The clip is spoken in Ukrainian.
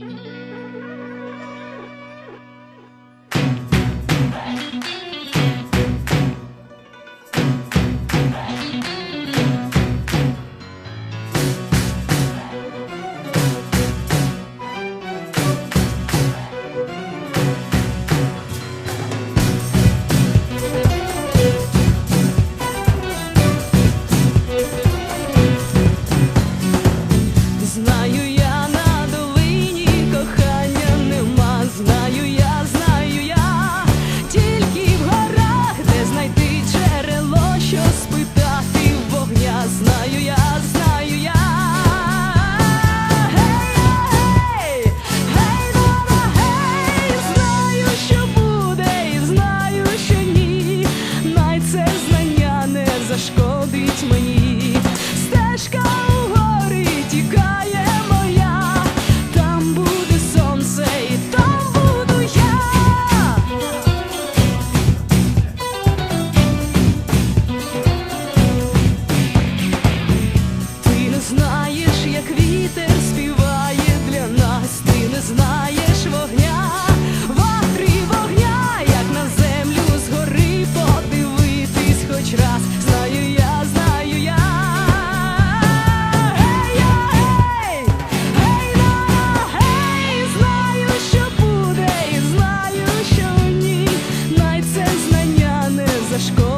Mm-hmm. вітер співає для нас, ти не знаєш вогня, ватрі вогня, як на землю згори подивитись хоч раз. Знаю я, знаю я. Гей, гей, гей, на, гей, знаю, що буде, знаю, що ні, най це знання не зашкодить.